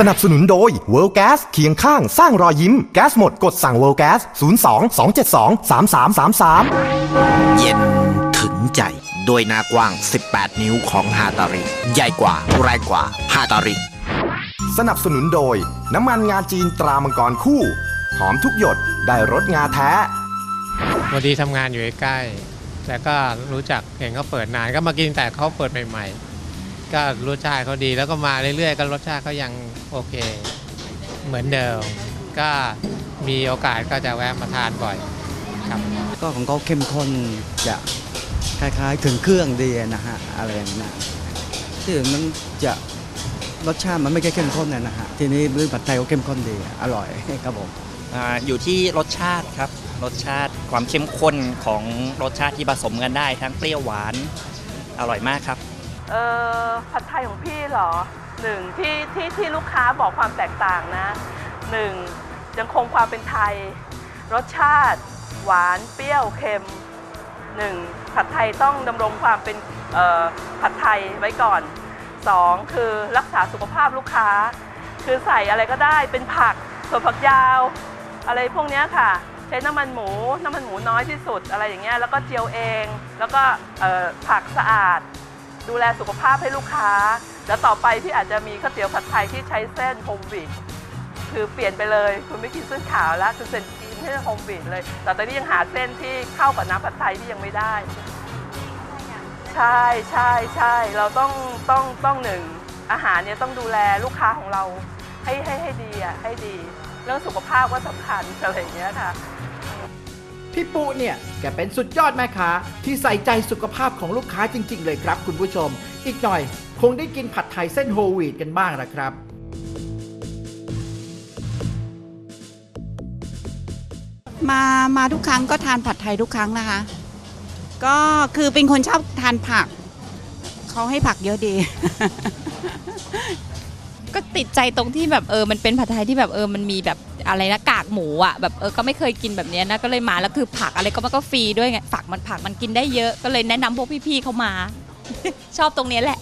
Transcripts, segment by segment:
สนับสนุนโดย World Gas เคียงข้างสร้างรอยยิ้มแก๊สหมดกดสั่ง World Gas 02 272 3333 เย็นถึงใจโดยหน้ากว้าง 18 นิ้วของฮาตาริ ใหญ่กว่าแรงกว่าฮาตาริ สนับสนุนโดย น้ำมันงาจีนตรามังกรคู่ หอมทุกหยดได้รสงาแท้พอดีทำงานอยู่ใกล้ๆแต่ก็รู้จักเห็นเขาเปิดนานก็มากินแต่เขาเปิดใหม่ๆ ก็รสชาติเขาดีแล้วก็มาเรื่อยๆ ก็รสชาติเขายังโอเค เหมือนเดิม ก็มีโอกาสก็จะแวะมาทานบ่อยครับ ก็ของเขาเข้มข้นจะคล้ายๆ ถึงเครื่องดีนะฮะอะไรอย่างนั้นนะที่อื่นมันจะรสชาติมันไม่ค่อยเข้มข้นนะฮะทีนี้เรื่องผัดไทยเขาเข้มข้นดีอร่อยครับผมอ่าอยู่ที่รสชาติครับ รสชาติความเข้มข้นของรสชาติที่ผสมกันได้ ทั้งเปรี้ยวหวานอร่อยมากครับ เออผัดไทยของพี่เหรอหนึ่งที่ที่ที่ลูกค้าบอกความแตกต่างนะหนึ่งยังคงความเป็นไทย รสชาติ หวานเปรี้ยวเค็มหนึ่งผัดไทยต้องดำรงความเป็นผัดไทยไว้ก่อนสองคือรักษาสุขภาพลูกค้า คือใส่อะไรก็ได้เป็นผักส่วนผักยาว อะไรพวกนี้ค่ะ ใช้น้ำมันหมู น้ำมันหมูน้อยที่สุดอะไรอย่างเงี้ยแล้วก็เจียวเอง แล้วก็ผักสะอาด ดูแลสุขภาพให้ลูกค้า แล้วต่อไปพี่อาจจะมีข้าวเตี๋ยวผัดไทยที่ใช้เส้นโฮมวีดคือเปลี่ยนไปเลย คุณไม่กินเส้นขาวแล้วคือเส้นกินให้โฮมวีดเลย แต่ตอนนี้ยังหาเส้นที่เข้ากับน้ำผัดไทยที่ยังไม่ได้ ใช่ใช่ใช่เราต้องต้องต้องหนึ่งอาหารเนี่ยต้องดูแลลูกค้าของเราให้ให้ให้ดีอะให้ดี เรื่องสุขภาพก็สำคัญอะไรอย่างเงี้ยค่ะ พี่ปุเนี่ย แกเป็นสุดยอดแม่ค้าที่ใส่ใจสุขภาพของลูกค้าจริง ๆ เลยครับ คุณผู้ชม อีกหน่อย คงได้กินผัดไทยเส้นโฮลวีตกันบ้างนะครับมามาทุกครั้งก็ทานผัดไทยทุกครั้งนะคะ ก็คือเป็นคนชอบทานผัก เขาให้ผักเยอะดี ก็ติดใจตรงที่แบบเออมันเป็นผัดไทยที่แบบเออมันมีแบบอะไรนะกากหมูอะแบบเออก็ไม่เคยกินแบบเนี้ยนะก็เลยมาแล้วคือผักอะไรก็มันก็ฟรีด้วยไงผักมันผักมันกินได้เยอะก็เลยแนะนำพวกพี่ๆเขามา ชอบตรงเนี้ยแหละ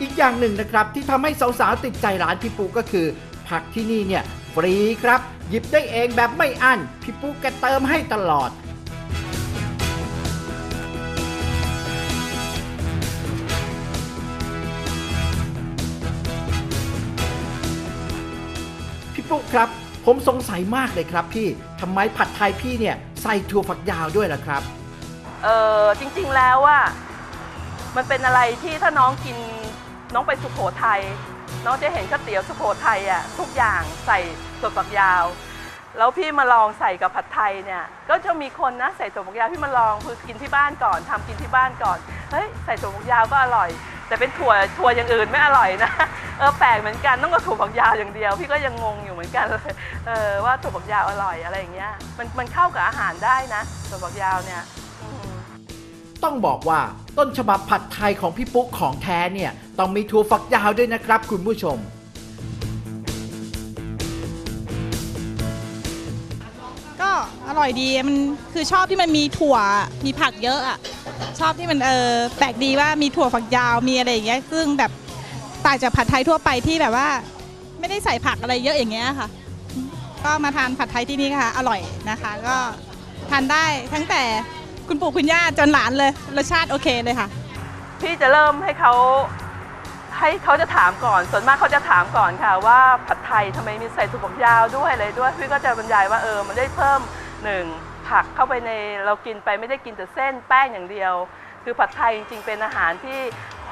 อีกอย่างหนึ่งนะครับที่ทำให้สาวๆติดใจร้านพี่ปุก็คือ ผักที่นี่เนี่ยฟรีครับ หยิบได้เองแบบไม่อั้นพี่ปุแกเติมให้ตลอด ปุ๊ครับ ผมสงสัยมากเลยครับพี่ทำไมผัดไทยพี่เนี่ยใส่ถั่วฝักยาวด้วยล่ะครับ เออจริงๆแล้วว่ามันเป็นอะไรที่ถ้าน้องกินน้องไปสุโขทัยน้องจะเห็นข้าวเตี๋ยวสุโขทัยอะทุกอย่างใส่ถั่วฝักยาว แล้วพี่มาลองใส่กับผัดไทยเนี่ยก็จะมีคนนะใส่ถั่วฝักยาวพี่มาลองคือกินที่บ้านก่อนทำกินที่บ้านก่อนเฮ้ยใส่ถั่วฝักยาวก็อร่อย แต่เป็นถั่วถั่วอย่างอื่นไม่อร่อยนะเออแปลกเหมือนกันต้องกับถั่วฝักยาวอย่างเดียว พี่ก็ยังงงอยู่เหมือนกันเลยเออว่าถั่วฝักยาวอร่อยอะไรอย่างเงี้ยมันมันเข้ากับอาหารได้นะถั่วฝักยาวเนี่ยอืมต้องบอกว่าต้นฉบับผัดไทยของพี่ปุ๊กของแท้เนี่ยต้องมีถั่วฝักยาวด้วยนะครับ คุณผู้ชมก็อร่อยดีมันคือชอบที่มันมีถั่วมีผักเยอะอะ ชอบที่มันเออแปลกดีว่ามีถั่วฝักยาวมีอะไรอย่างเงี้ยซึ่งแบบต่างจากผัดไทยทั่วไปที่แบบว่า ไม่ได้ใส่ผักอะไรเยอะอย่างเงี้ยค่ะ ก็มาทานผัดไทยที่นี่ค่ะ อร่อยนะคะ ก็ทานได้ทั้งแต่คุณปู่คุณย่าจนหลานเลยรสชาติโอเคเลยค่ะ พี่จะเริ่มให้เขาให้เขาจะถามก่อน ส่วนมากเขาจะถามก่อนค่ะ ว่าผัดไทยทำไมมีใส่ถั่วฝักยาวด้วยอะไรด้วย พี่ก็จะบรรยายว่าเออมันได้เพิ่มหนึ่ง ผักเข้าไปในเรากินไปไม่ได้กินแต่เส้นแป้งอย่างเดียว คือผัดไทยจริงๆ เป็นอาหารที่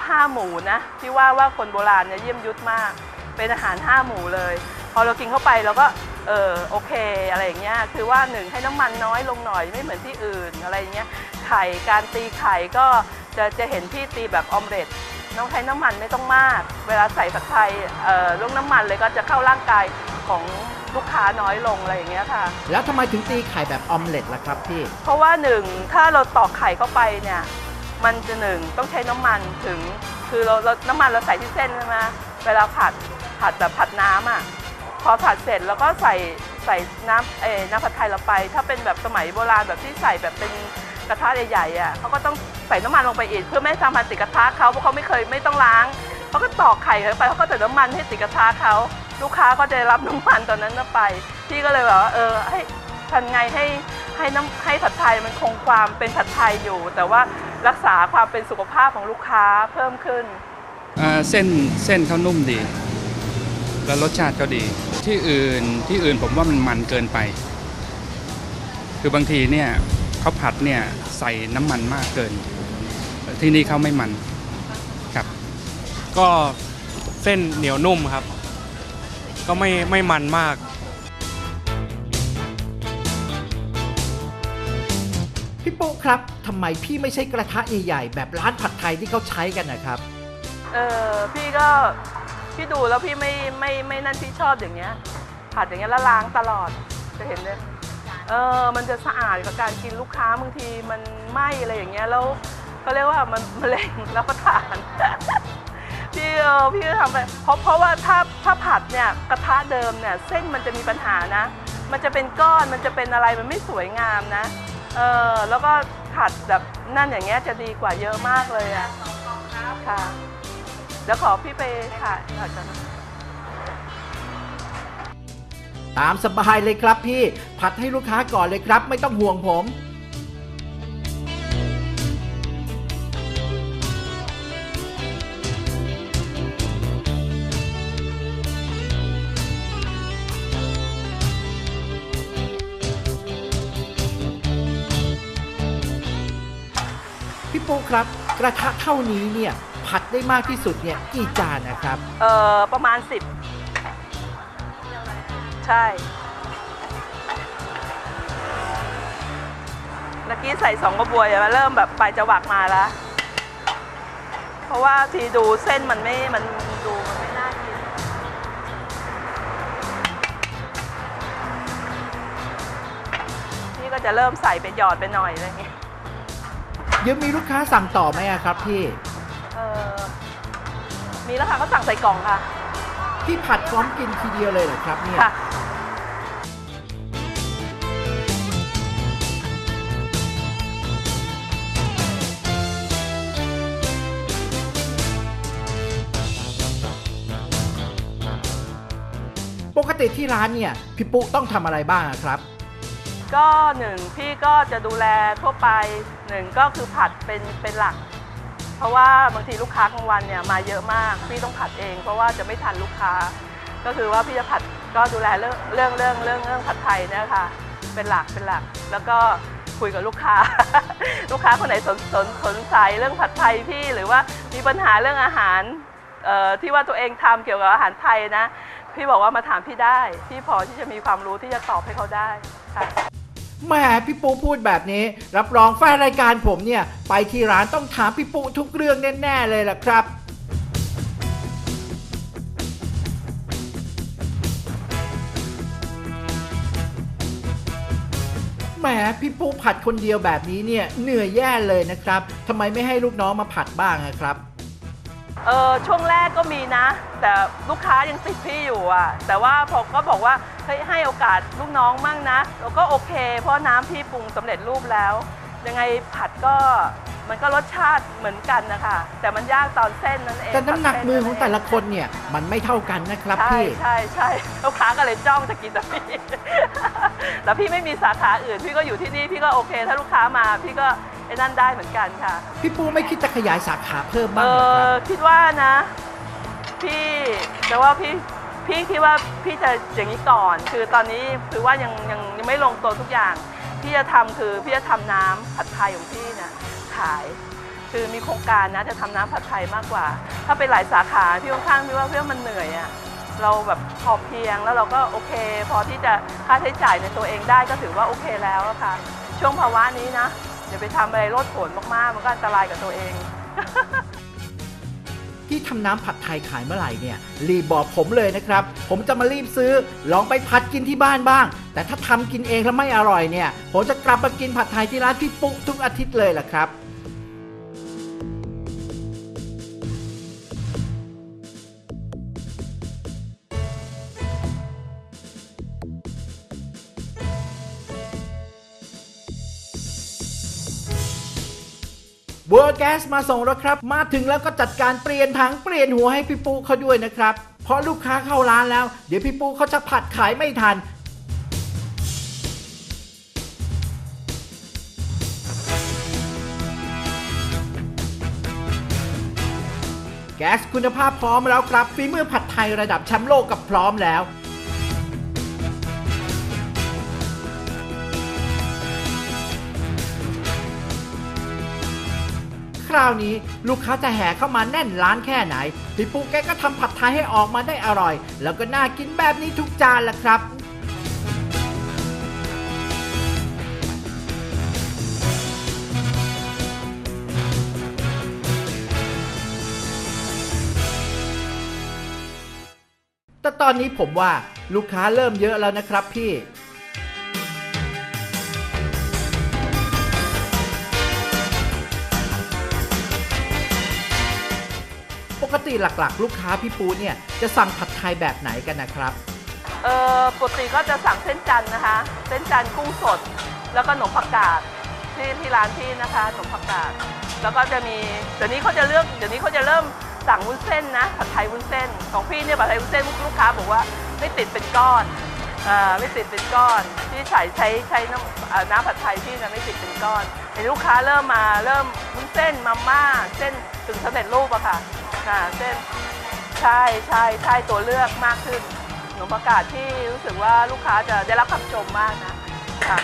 ห้าหมู่นะที่ว่าว่าคนโบราณเนี่ยเยี่ยมยุทธมาก เป็นอาหารห้าหมู่เลย พอเรากินเข้าไปเราก็เออโอเคอะไรอย่างเงี้ยคือว่าหนึ่งให้น้ำมันน้อยลงหน่อยไม่เหมือนที่อื่นอะไรอย่างเงี้ยไข่การตีไข่ก็จะจะเห็นพี่ตีแบบออมเล็ตต้องใช้น้ำมันไม่ต้องมาก เวลาใส่ผัดไทยเอ่อลงน้ำมันเลยก็จะเข้าร่างกายของ ลูกค้าน้อยลงอะไรอย่างเงี้ยค่ะ แล้วทำไมถึงตีไข่แบบออมเล็ตล่ะครับพี่ เพราะว่าหนึ่งถ้าเราตอกไข่เข้าไปเนี่ยมันจะหนึ่งต้องใช้น้ำมันถึง คือเราเราน้ำมันเราใส่ที่เส้นใช่ไหมเวลาผัดผัดแบบผัดน้ำอะพอผัดเสร็จแล้วก็ใส่ใส่น้ำเออน้ำผัดไทยเราไป ถ้าเป็นแบบสมัยโบราณแบบที่ใส่แบบเป็นกระทะใหญ่ๆอะเขาก็ต้องใส่น้ำมันลงไปอีกเพื่อไม่ให้ทำมันติดกระทะเขาเพราะเขาไม่เคยไม่ต้องล้างเขาก็ตอกไข่เข้าไปเขาก็จะน้ำมันให้ติดกระทะเขา ลูกค้าก็จะรับน้ำมันตอนนั้นไป พี่ก็เลยแบบว่าเออให้ทำไงให้ให้น้ำให้ผัดไทยมันคงความเป็นผัดไทยอยู่ แต่ว่ารักษาความเป็นสุขภาพของลูกค้าเพิ่มขึ้นเส้นเส้นเขานุ่มดี แล้วรสชาติก็ดี ที่อื่นที่อื่นผมว่ามันมันเกินไป คือบางทีเนี่ยเขาผัดเนี่ยใส่น้ำมันมากเกิน ที่นี่เขาไม่มันครับ ก็เส้นเหนียวนุ่มครับ ก็ไม่ไม่มันมากพี่ปุ๊ครับทำไมพี่ไม่ใช้กระทะใหญ่ๆแบบร้านผัดไทยที่เขาใช้กันนะครับ เออพี่ก็พี่ดูแล้วพี่ไม่ไม่ไม่นั่นพี่ชอบอย่างเงี้ย ผัดอย่างเงี้ยแล้วล้างตลอดจะเห็นเลยเออมันจะสะอาดกับการกินลูกค้าบางทีมันไหม้อะไรอย่างเงี้ยแล้วก็เรียกว่ามันมะเร็งแล้วก็ทานพี่เออพี่ก็ทำไปเพราะเพราะว่าถ้าถ้าผัดเนี่ยกระทะเดิมเนี่ยเส้นมันจะมีปัญหานะ มันจะเป็นก้อนมันจะเป็นอะไรมันไม่สวยงามนะเออแล้วก็ผัดแบบนั่นอย่างเงี้ยจะดีกว่าเยอะมากเลยอะค่ะเดี๋ยวขอพี่ไปถ่ายหน่อยก่อนตามสบายเลยครับพี่ ผัดให้ลูกค้าก่อนเลยครับ ไม่ต้องห่วงผม ครับ กระทะเท่านี้เนี่ยผัดได้มากที่สุดเนี่ยกี่จานนะครับ เออประมาณสิบใช่เมื่อกี้ใส่สองกระบวยอะเริ่มแบบปลายจะหวักมาแล้ว เพราะว่าทีดูเส้นมันไม่ มันดูมันไม่น่ากินพี่ก็จะเริ่มใส่ไปหยอดไปหน่อยอะไรอย่างเงี้ย ยังมีลูกค้าสั่งต่อไหมอะครับพี่ เออมีแล้วค่ะเขาสั่งใส่กล่องค่ะ พี่ผัดพร้อมกินทีเดียวเลยเหรอครับเนี่ย ค่ะ ปกติที่ร้านเนี่ย พี่ปุ๊ต้องทำอะไรบ้างอะครับ ก็หนึ่งพี่ก็จะดูแลทั่วไปหนึ่งก็คือผัดเป็นเป็นหลัก เพราะว่าบางทีลูกค้ากลางวันเนี่ยมาเยอะมาก พี่ต้องผัดเอง เพราะว่าจะไม่ทันลูกค้า ก็คือว่าพี่จะผัดก็ดูแลเรื่องเรื่องเรื่องเรื่องเรื่องผัดไทยเนี่ยค่ะ เป็นหลักเป็นหลัก แล้วก็คุยกับลูกค้า ลูกค้าคนไหนสนสนสนใจเรื่องผัดไทยพี่หรือว่ามีปัญหาเรื่องอาหารเอ่อที่ว่าตัวเองทำเกี่ยวกับอาหารไทยนะ พี่บอกว่ามาถามพี่ได้ พี่พอที่จะมีความรู้ที่จะตอบให้เขาได้ค่ะ แหมพี่ปูพูดแบบนี้ รับรองแฟนรายการผมเนี่ย ไปที่ร้านต้องถามพี่ปูทุกเรื่องแน่ๆเลยล่ะครับแหมพี่ปูผัดคนเดียวแบบนี้เนี่ยเหนื่อยแย่เลยนะครับทำไมไม่ให้ลูกน้องมาผัดบ้างอะครับ เออช่วงแรกก็มีนะ แต่ลูกค้ายังติดพี่อยู่อะ แต่ว่าผมก็บอกว่าเฮ้ยให้โอกาสลูกน้องมั่งนะเราก็โอเค เพราะน้ำพี่ปรุงสำเร็จรูปแล้ว ยังไงผัดก็มันก็รสชาติเหมือนกันนะคะแต่มันยากตอนเส้นนั่นเองแต่น้ำหนักผัดเส้มือของแต่ละคนเนี่ย มันไม่เท่ากันนะครับใช่พี่ ใช่ใช่ลูกค้าก็เลยจ้องจะกินแต่พี่แต่พี่ไม่มีสาขาอื่น พี่ก็อยู่ที่นี่พี่ก็โอเค ถ้าลูกค้ามาพี่ก็ไอ้นั่นได้เหมือนกันค่ะ พี่ปูไม่คิดจะขยายสาขาเพิ่มเอบ้างเหรอครับ อคิดว่านะ พี่แต่ว่าพี่พี่คิดว่าพี่จะอย่างนี้ก่อน คือตอนนี้คือว่ายังยังยังไม่ลงตัวทุกอย่าง พี่จะทำคือพี่จะทำน้ำผัดไทยของพี่เนี่ยขาย คือมีโครงการนะจะทำน้ำผัดไทยมากกว่า ถ้าเป็นหลายสาขาพี่ค่อนข้างพี่ว่าพี่ว่ามันเหนื่อยอะเราแบบพอเพียงแล้วเราก็โอเค พอที่จะค่าใช้จ่ายในตัวเองได้ก็ถือว่าโอเคแล้วอะค่ะช่วงภาวะนี้นะ อย่าไปทำอะไรโลดผนมากๆ มันก็อันตรายกับตัวเอง ที่ทำน้ำผัดไทยขายเมื่อไหร่เนี่ย รีบบอกผมเลยนะครับ ผมจะมารีบซื้อ ลองไปผัดกินที่บ้านบ้าง แต่ถ้าทำกินเองแล้วไม่อร่อยเนี่ย ผมจะกลับมากินผัดไทยที่ร้านพี่ปุ๊ทุกอาทิตย์เลยล่ะครับ เวิร์แก๊สมาส่งแล้วครับ มาถึงแล้วก็จัดการเปลี่ยนถังเปลี่ยนหัวให้พี่ปูเขาด้วยนะครับ เพราะลูกค้าเข้าร้านแล้ว เดี๋ยวพี่ปูเขาจะผัดขายไม่ทัน แก๊สคุณภาพพร้อมแล้วครับฝีมือผัดไทยระดับแชมป์โลกกับพร้อมแล้ว คราวนี้ลูกค้าจะแห่เข้ามาแน่นร้านแค่ไหน พี่ปุ๊กแกก็ทำผัดไทยให้ออกมาได้อร่อย แล้วก็น่ากินแบบนี้ทุกจานละครับแต่ตอนนี้ผมว่าลูกค้าเริ่มเยอะแล้วนะครับพี่ กติหลักๆ ลูกค้าพี่ปูเนี่ยจะสั่งผัดไทยแบบไหนกันนะครับ เออปกติก็จะสั่งเส้นจันทร์นะคะ เส้นจันทร์กุ้งสด แล้วก็ขนมผักกาดที่ที่ร้านพี่นะคะขนมผักกาดแล้วก็จะมีเดี๋ยวนี้เขาจะเลือกเดี๋ยวนี้เขาจะเริ่มสั่งวุ้นเส้นนะผัดไทยวุ้นเส้น ของพี่เนี่ยผัดไทยวุ้นเส้นลูกค้าบอกว่าไม่ติดเป็นก้อนอ่าไม่ติดเป็นก้อนที่ใช้ใช้ใช้น้ำน้ำผัดไทยพี่นะไม่ติดเป็นก้อนเห็นลูกค้าเริ่มมาเริ่มวุ้นเส้นมาม่าเส้นถึงสำเร็จรูปอะค่ะ อ่าเส้นใช่ใช่ใช่ตัวเลือกมากขึ้นขนมประกาศที่รู้สึกว่าลูกค้าจะได้รับคำชมมากนะค่ะ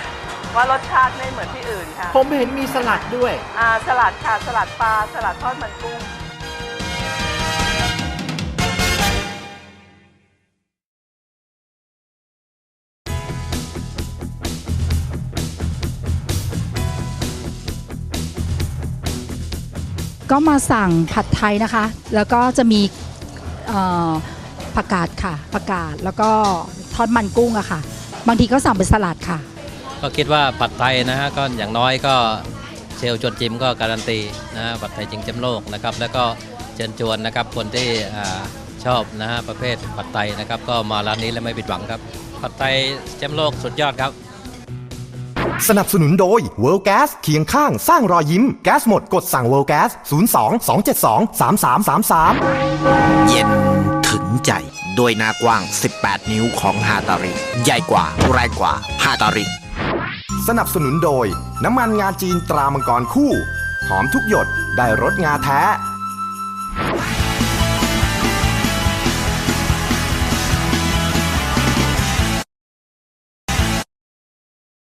ว่ารสชาติไม่เหมือนที่อื่นค่ะ ผมเห็นมีสลัดด้วย อ่าสลัดค่ะสลัดปลาสลัดทอดมันกุ้ง ก็มาสั่งผัดไทยนะคะ แล้วก็จะมีผักกาดค่ะผักกาดแล้วก็ทอดมันกุ้งอะค่ะ บางทีก็สั่งเป็นสลัดค่ะ ก็คิดว่าผัดไทยนะฮะก็อย่างน้อยก็เชลชวนจิมก็การันตีนะฮะผัดไทยจิงแชมโลกนะครับ แล้วก็เชิญชวนนะครับคนที่อชอบนะฮะประเภทผัดไทยนะครับ ก็มาร้านนี้แล้วไม่ผิดหวังครับ ผัดไทยแชมป์โลกสุดยอดครับ สนับสนุนโดย World Gas เคียงข้างสร้างรอยยิ้ม แก๊สหมดกดสั่ง World Gas 02 272 3333 เย็นถึงใจด้วยหน้ากว้าง 18 นิ้วของฮาตาริ ใหญ่กว่าแรงกว่าฮาตาริ สนับสนุนโดย น้ำมันงาจีนตรามังกรคู่ หอมทุกหยดได้รสงาแท้